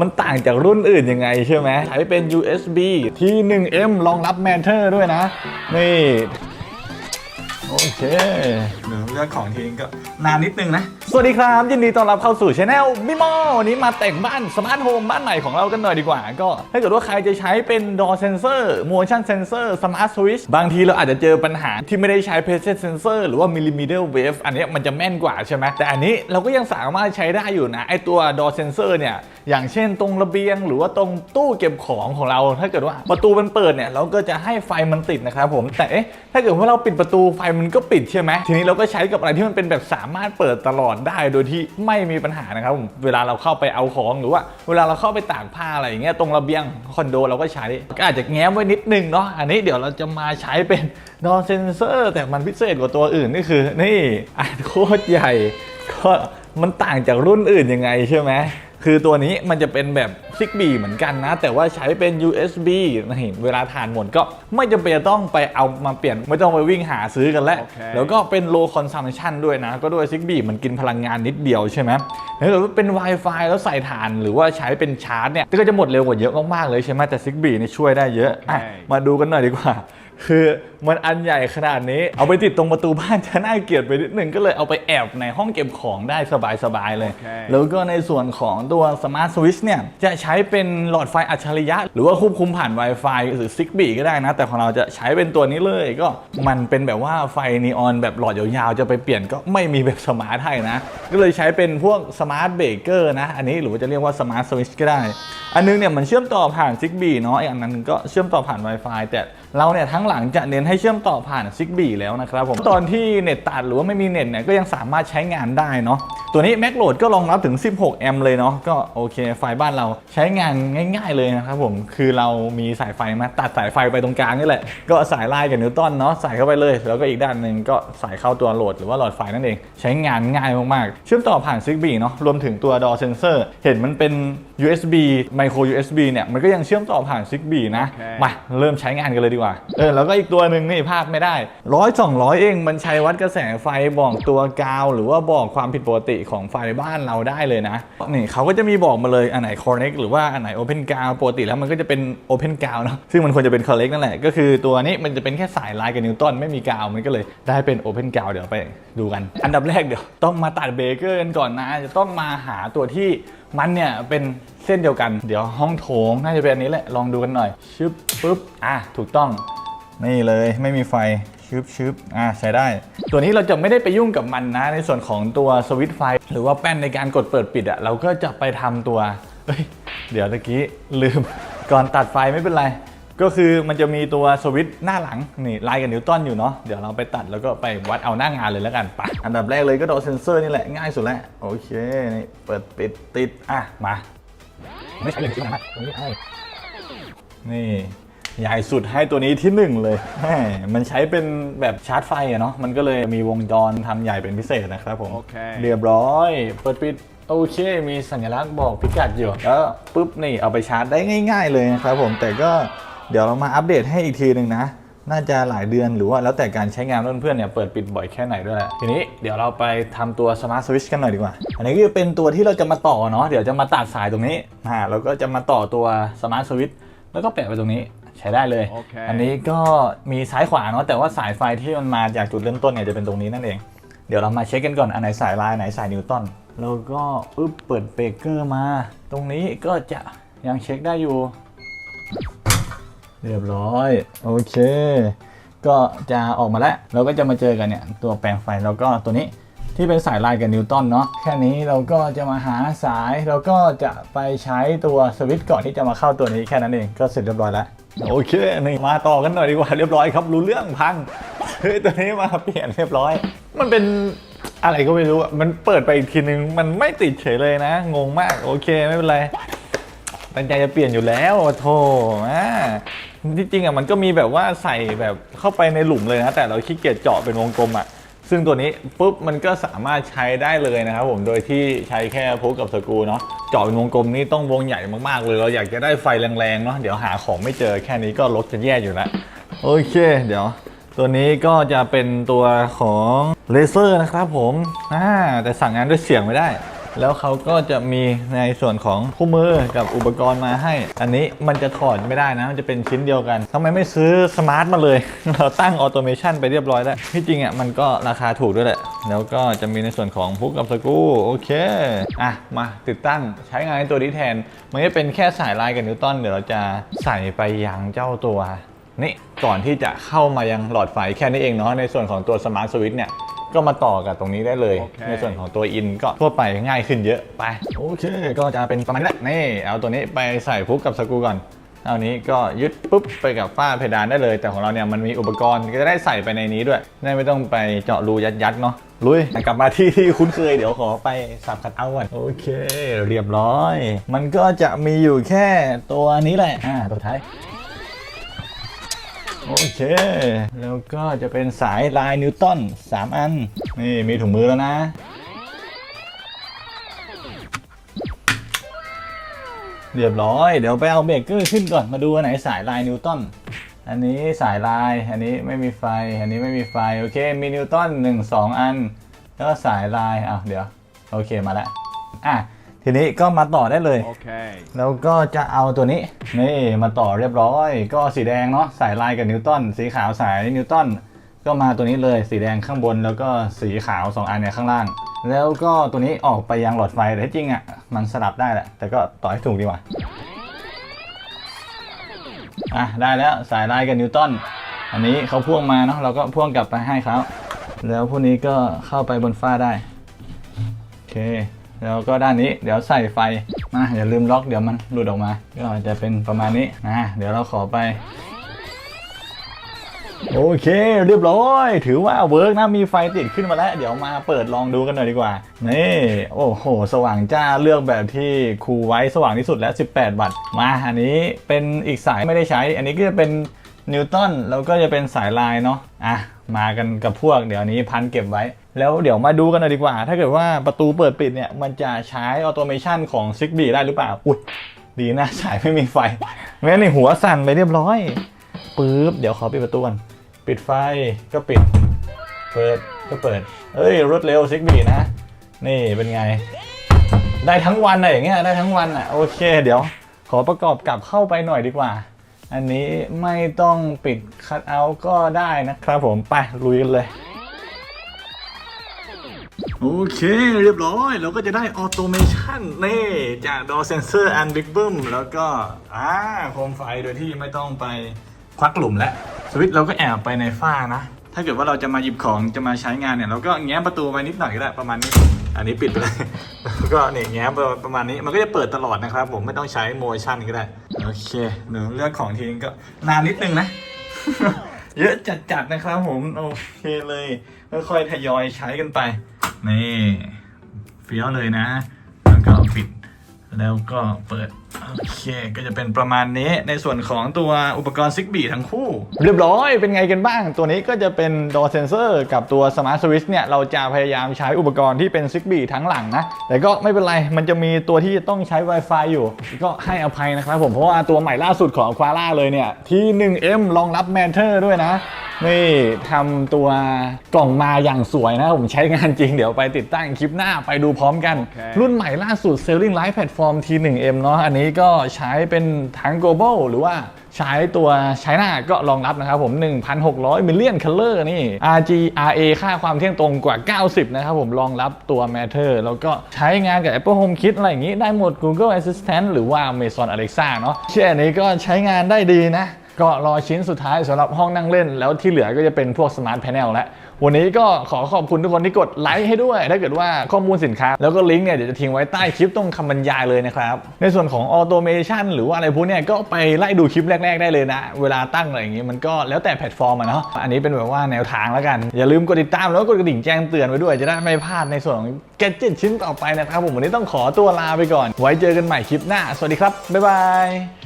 มันต่างจากรุ่นอื่นยังไงใช่ไหมใช้เป็น USB ที่ 1M รองรับ Matter ด้วยนะ นี่ โอเคเดี๋ยวเลือกของทีนึงก็นานนิดนึงนะ สวัสดีครับ ยินดีต้อนรับเข้าสู่ช anel มิโมวันนี้มาแต่งบ้านสมาร์ทโฮมบ้านใหม่ของเรากันหน่อยดีกว่า ก็ถ้าเกิดว่าใครจะใช้เป็น door sensor motion sensor smart switch บางทีเราอาจจะเจอปัญหาที่ไม่ได้ใช้ pressure sensor หรือว่า millimeter wave อันเนี้ยมันจะแม่นกว่าใช่ไหมแต่อันนี้เราก็ยังสามารถใช้ได้อยู่นะไอตัว door sensor เนี่ยอย่างเช่นตรงระเบียง หรือว่าตรงตู้เก็บของของเรา ถ้าเกิดว่าประตูมันเปิดเนี่ยเราก็จะให้ไฟมันติดนะครับผมแต่เอ๊ะถ้าเกิดว่าเราปิดประตูไฟมันก็ปิดใช่ไหมทีนี้เราก็ใช้กับอะไรที่มันเป็นแบบสามารถเปิดตลอดได้โดยที่ไม่มีปัญหานะครับผมเวลาเราเข้าไปเอาของหรือว่า เวลาเราเข้าไปตากผ้าอะไรอย่างเงี้ยตรงระเบียงคอนโดเราก็ใช้ก็อาจจะแง้มไว้นิดนึงเนาะอันนี้เดี๋ยวเราจะมาใช้เป็นดอเซนเซอร์ แต่มันพิเศษกว่าตัวอื่นนี่คือ นี่อันโคตรใหญ่ก็มันต่างจากรุ่นอื่นยังไงใช่ไหม คือตัวนี้มันจะเป็นแบบซิกบีเหมือนกันนะ แต่ว่าใช้เป็น USB นี่เวลาทานหมดก็ไม่จำเป็นจะต้องไปเอามาเปลี่ยน ไม่ต้องไปวิ่งหาซื้อกันแล้วโอเคแล้วก็เป็น low consumption ด้วยนะ ก็ด้วยซิกบีมันกินพลังงานนิดเดียวใช่ไหมถ้าเกิดว่าเป็น Wi-Fi แล้วใส่ถ่านหรือว่าใช้เป็นชาร์จเนี่ยก็จะหมดเร็วกว่าเยอะมากๆเลยใช่ไหมแต่ซิกบีนี่ช่วยได้เยอะอะโอเคมาดูกันหน่อยดีกว่า คือมันอันใหญ่ขนาดนี้ เอาไปติดตรงประตูบ้านจะน่าเกลียดไปนิดหนึ่งก็เลยเอาไปแอบในห้องเก็บของได้สบายๆเลยโอเคแล้วก็ในส่วนของตัว Smart Switch เนี่ยจะใช้เป็นหลอดไฟอัจฉริยะ หรือว่าควบคุมผ่าน Wi-Fi หรือ Zigbee ก็ได้นะ แต่ของเราจะใช้เป็นตัวนี้เลยก็มันเป็นแบบว่าไฟนีออนแบบหลอดยาวๆ จะไปเปลี่ยนก็ไม่มีแบบสมาร์ทให้นะ ก็เลยใช้เป็นพวก Smart Breaker นะ อันนี้หรือว่าจะเรียกว่า Smart Switch ก็ได้ อันนึงเนี่ยมันเชื่อมต่อผ่าน Zigbee เนาะอีกอันนึงก็เชื่อมต่อผ่าน Wi-Fi แต่เราเนี่ยทั้งหลังจะเน้นให้เชื่อมต่อผ่าน Zigbee แล้วนะครับผมตอนที่เน็ตตัดหรือว่าไม่มีเน็ตเนี่ยก็ยังสามารถใช้งานได้เนาะตัวนี้ Mac Load ก็รองรับถึง 16 แอมป์เลยเนาะก็โอเค ไฟบ้านเราใช้งานง่ายๆเลยนะครับผมคือเรามีสายไฟมาตัดสายไฟไปตรงกลางนี่แหละ ก็สายไลายกับนิวตันเนาะใส่เข้าไปเลย แล้วก็อีกด้านหนึ่งก็ใส่เข้าตัวโหลดหรือว่าหลอดไฟนั่นเอง ใช้งานง่ายมากๆ เชื่อมต่อผ่าน Zigbee เนาะรวมถึงตัว Door Sensor เห็นมันเป็น USB Micro USB เนี่ยมันก็ยังเชื่อมต่อผ่าน Zigbee นะโอเคมา เริ่มใช้งานกันเลยดีกว่า เออ แล้วก็อีกตัวหนึ่งนี่พลาดไม่ได้ร้อยสองร้อยเองมันใช้วัดกระแสไฟบอกตัวกาว หรือว่าบอกความผิดปกติของไฟบ้านเราได้เลยนะ นี่เขาก็จะมีบอกมาเลยอันไหน connect หรือว่าอันไหน open กาวปกติแล้วมันก็จะเป็น open กาวเนาะซึ่งมันควรจะเป็น connect นั่นแหละ ก็คือตัวนี้มันจะเป็นแค่สายลายกับนิวตันไม่มีกาวมันก็เลยได้เป็น open กาวเดี๋ยวไปดูกัน อันดับแรกเดี๋ยวต้องมาตัดเบรกเกอร์กันก่อนนะจะต้องมาหาตัวที่มันเนี่ยเป็นเส้นเดียวกัน เดี๋ยวห้องโถงน่าจะเป็นอันนี้แหละ ลองดูกันหน่อย ชึบปุ๊บ อะ ถูกต้อง นี่เลยไม่มีไฟชึบชึบอะใช้ได้ ตัวนี้เราจะไม่ได้ไปยุ่งกับมันนะ ในส่วนของตัวสวิตช์ไฟ หรือว่าแป้นในการกดเปิดปิดอะ่ะ เราก็จะไปทำตัวเฮ้ย เดี๋ยวตะกี้ลืม ก่อนตัดไฟไม่เป็นไร ก็คือมันจะมีตัวสวิตช์หน้าหลังนี่ลายกับนิวตันอยู่เนาะ เดี๋ยวเราไปตัดแล้วก็ไปวัดเอาหน้างานเลยแล้วกันปะอันดับแรกเลยก็โดนเซนเซอร์นี่แหละง่ายสุดแล้วโอเคนี่เปิดปิดติดอะมา ไม่ใช่เลยที่นะตรงนี้ให้นี่ใหญ่สุดให้ตัวนี้ที่หนึ่งเลยแหมมันใช้เป็นแบบชาร์จไฟอะเนาะ มันก็เลยมีวงจรทำใหญ่เป็นพิเศษนะครับผม โอเค เรียบร้อย เปิดปิด โอเค มีสัญลักษณ์บอกพิกัดอยู่ แล้วปุ๊บนี่เอาไปชาร์จได้ง่าย ๆ เลยนะครับผม แต่ก็เดี๋ยวเรามาอัปเดตให้อีกทีหนึ่งนะ น่าจะหลายเดือนหรือว่าแล้วแต่การใช้งานเพื่อนๆเนี่ยเปิดปิดบ่อยแค่ไหนด้วยแหละทีนี้เดี๋ยวเราไปทำตัว Smart Switch กันหน่อยดีกว่า อันนี้ก็จะเป็นตัวที่เราจะมาต่อเนาะเดี๋ยวจะมาตัดสายตรงนี้อ่าแล้วก็จะมาต่อตัว Smart Switch แล้วก็แปะไปตรงนี้ใช้ได้เลยโอเคอันนี้ก็มีซ้ายขวาเนาะแต่ว่าสายไฟที่มันมาจากจุดเริ่มต้นเนี่ยจะเป็นตรงนี้นั่นเอง เดี๋ยวเรามาเช็คกันก่อนอันไหนสายลายอันไหนสายนิวตันแล้วก็ปึ๊บเปิดเบรกเกอร์มา ตรงนี้ก็จะยังเช็คได้อยู่ เรียบร้อย โอเค ก็จะออกมาแล้ว เราก็จะมาเจอกันเนี่ย ตัวแปลงไฟแล้วก็ตัวนี้ที่เป็นสายลายกับนิวตันเนาะแค่นี้เราก็จะมาหาสายแล้วก็จะไปใช้ตัวสวิตช์ก่อนที่จะมาเข้าตัวนี้แค่นั้นเองก็เสร็จเรียบร้อยแล้วโอเคนี่มาต่อกันหน่อยดีกว่าเรียบร้อยครับ รู้เรื่องพังเฮ้ยตัวนี้มาเปลี่ยนเรียบร้อย มันเป็นอะไรก็ไม่รู้อะมันเปิดไปอีกทีนึงมันไม่ติดเฉยเลยนะ งงมากโอเคไม่เป็นไรตั้งใจจะเปลี่ยนอยู่แล้วโธ่อ่า ที่จริงอะมันก็มีแบบว่าใส่แบบเข้าไปในหลุมเลยนะ แต่เราขี้เกียจเจาะเป็นวงกลมอะซึ่งตัวนี้ปุ๊บมันก็สามารถใช้ได้เลยนะครับผมโดยที่ใช้แค่พุกกับสกรูเนาะเจาะเป็นวงกลมนี่ต้องวงใหญ่มากๆเลยเราอยากจะได้ไฟแรงๆเนาะเดี๋ยวหาของไม่เจอแค่นี้ก็รถจะแย่อยู่แล้วโอเค เดี๋ยว ตัวนี้ก็จะเป็นตัวของเลเซอร์นะครับผมอ่าแต่สั่งงานด้วยเสียงไม่ได้ แล้วเขาก็จะมีในส่วนของคู่มือกับอุปกรณ์มาให้ อันนี้มันจะถอดไม่ได้นะ มันจะเป็นชิ้นเดียวกันทำไมไม่ซื้อสมาร์ทมาเลย เราตั้งออโตเมชันไปเรียบร้อยแล้ว ที่จริงอะมันก็ราคาถูกด้วยแหละ แล้วก็จะมีในส่วนของพุกกับสกูโอเค อะ มาติดตั้งใช้งานในตัวนี้แทน มันจะเป็นแค่สายลายกับนิวตันเดี๋ยวเราจะใส่ไปยังเจ้าตัวนี่ก่อนที่จะเข้ามายังหลอดไฟแค่นี้เองเนาะในส่วนของตัวสมาร์ทสวิตช์เนี่ย ก็มาต่อกับตรงนี้ได้เลย โอเค ในส่วนของตัวอินก็ทั่วไปง่ายขึ้นเยอะไปโอเค ก็จะเป็นประมาณนี้แหละนี่เอาตัวนี้ไปใส่พุกกับสกรูก่อนเอานี้ก็ยึดปุ๊บไปกับฝ้าเพดานได้เลย แต่ของเราเนี่ยมันมีอุปกรณ์ก็จะได้ใส่ไปในนี้ด้วยได้ไม่ต้องไปเจาะรูยัดๆเนาะลุยกลับมาที่ที่คุ้นเคยเดี๋ยวขอไปสับคัดเอาท์ก่อนโอเค เรียบร้อย มันก็จะมีอยู่แค่ตัวนี้แหละอ่าตัวท้าย โอเค แล้วก็จะเป็นสายลายนิวตัน3 อัน นี่มีถุงมือแล้วนะ เรียบร้อย เดี๋ยวไปเอาเบรกเกอร์ขึ้นก่อน มาดูอันไหนสายลายนิวตัน อันนี้สายลาย อันนี้ไม่มีไฟ อันนี้ไม่มีไฟ โอเค มีนิวตัน1 2 อัน แล้วก็สายลายอะเดี๋ยว โอเค มาแล้วอะ ทีนี้ก็มาต่อได้เลย Okay. แล้วก็จะเอาตัวนี้ นี่มาต่อเรียบร้อย ก็สีแดงเนาะสายลายกับนิวตันสีขาวสายนิวตันก็มาตัวนี้เลยสีแดงข้างบนแล้วก็สีขาว2อันเนี่ยข้างล่าง แล้วก็ตัวนี้ออกไปยังหลอดไฟแต่ที่จริงอะ่ะมันสลับได้แหละแต่ก็ต่อให้ถูกดีกว่าอะได้แล้วสายลายกับนิวตันอันนี้เขาพ่วงมาเนาะเราก็พ่วงกลับไปให้เขาแล้วพวกนี้ก็เข้าไปบนฝ้าได้โอเค แล้วก็ด้านนี้เดี๋ยวใส่ไฟมาอย่าลืมล็อกเดี๋ยวมันหลุดออกมาก็จะเป็นประมาณนี้นะเดี๋ยวเราขอไปโอเค เรียบร้อย ถือว่าเวิร์กนะมีไฟติดขึ้นมาแล้ว เดี๋ยวมาเปิดลองดูกันหน่อยดีกว่า นี่ โอ้โห สว่างจ้าเลือกแบบที่ครูไว้สว่างที่สุดแล้ว 18 วัตต์มาอันนี้เป็นอีกสายไม่ได้ใช้ อันนี้ก็จะเป็นนิวตันแล้วก็จะเป็นสายลายเนาะอะมากันกับพวกเดี๋ยวนี้พันเก็บไว้ แล้วเดี๋ยวมาดูกันหน่อยดีกว่า ถ้าเกิดว่าประตูเปิดปิดเนี่ย มันจะใช้ออโตเมชันของ z i g b e e ได้หรือเปล่า อุ้ยดีนะสายไม่มีไฟแม้ในหัวสั่นไปเรียบร้อยปึ๊บเดี๋ยวขอปิดประตูก่อนปิดไฟก็ปิด เปิดก็เปิดเอ้ยรวดเร็วซิกบีนะ นี่เป็นไง ได้ทั้งวันอะอย่างเงี้ยได้ทั้งวันอะโอเค เดี๋ยวขอประกอบกลับเข้าไปหน่อยดีกว่า อันนี้ไม่ต้องปิดคัทเอาท์ก็ได้นะครับผมไปลุยกันเลย โอเคเรียบร้อย เราก็จะได้ออโตเมชันนี่จากดอเซนเซอร์อันบิ๊กบึ้มแล้วก็อ่าโคมไฟโดยที่ไม่ต้องไปควักหลุมและสวิตช์เราก็แอบไปในฝ้านะ ถ้าเกิดว่าเราจะมาหยิบของจะมาใช้งานเนี่ยเราก็แง้มประตูไปนิดหน่อยก็ได้ประมาณนี้ อันนี้ปิดไปเลยแล้วก็เนี่ยแง้มปประมาณนี้มันก็จะเปิดตลอดนะครับ ผมไม่ต้องใช้โมชั่นก็ได้โอเคเดี๋ยเลือกของทีนึงก็นานนิดนึงนะเยอะจัดๆนะครับผมโอเคเลยค่อยๆทยอยใช้กันไป นี่เฟี้ยวเลยนะ แล้วก็ปิด แล้วก็เปิด โอเค ก็จะเป็นประมาณนี้ในส่วนของตัวอุปกรณ์ซิกบีทั้งคู่ เรียบร้อยเป็นไงกันบ้าง ตัวนี้ก็จะเป็น door sensor กับตัว smart switch เนี่ย เราจะพยายามใช้อุปกรณ์ที่เป็นซิกบีทั้งหลังนะ แต่ก็ไม่เป็นไร มันจะมีตัวที่ต้องใช้ Wi-Fi อยู่ ก็ให้อภัยนะครับผมเพราะว่าตัวใหม่ล่าสุดของ Aquara เลยเนี่ยที่ 1M รองรับ Matter ด้วยนะ นี่ทำตัวกล่องมาอย่างสวยนะผมใช้งานจริงเดี๋ยวไปติดตั้งคลิปหน้าไปดูพร้อมกันโอเครุ่นใหม่ล่าสุด Selling Light Platform T1M เนาะอันนี้ก็ใช้เป็นทั้ง global หรือว่าใช้ตัว China ก็รองรับนะครับผม 1,600 million color นี่ RGRA ค่าความเที่ยงตรงกว่า 90 นะครับผมรองรับตัว Matter แล้วก็ใช้งานกับ Apple Home Kit อะไรอย่างนี้ได้หมด Google Assistant หรือว่า Amazon Alexa เนาะเชื่ออันนี้ก็ใช้งานได้ดีนะ ก็รอชิ้นสุดท้ายสำหรับห้องนั่งเล่น แล้วที่เหลือก็จะเป็นพวกสมาร์ทแพน l แล้ววันนี้ก็ขอขอบคุณทุกคนที่กดไลค์ให้ด้วย ถ้าเกิดว่าข้อมูลสินค้า แล้วก็ลิงก์เนี่ยเดี๋ยวจะทิ้งไว้ใต้คลิปตรงคำบรรยายเลยนะครับ ในส่วนของออโตเมชันหรือว่าอะไรพวกเนี้ยก็ไปไล่ดูคลิปแรก ๆ ได้เลยนะ เวลาตั้งอะไรอย่างงี้มันก็แล้วแต่แพลตฟอร์มอะเนาะอันนี้เป็นแบบว่าแนวทางแล้วกัน อย่าลืมกดติดตามแล้วก็กดกระดิ่งแจ้งเตือนไว้ด้วยจะได้ไม่พลาดในส่วนของแกจิตชิ้นต่อไปนะครับผมวันนี้ต้องขอตัวลาไปก่อน ไว้เจอกันใหม่คลิปหน้า สวัสดีครับบ๊ายบาย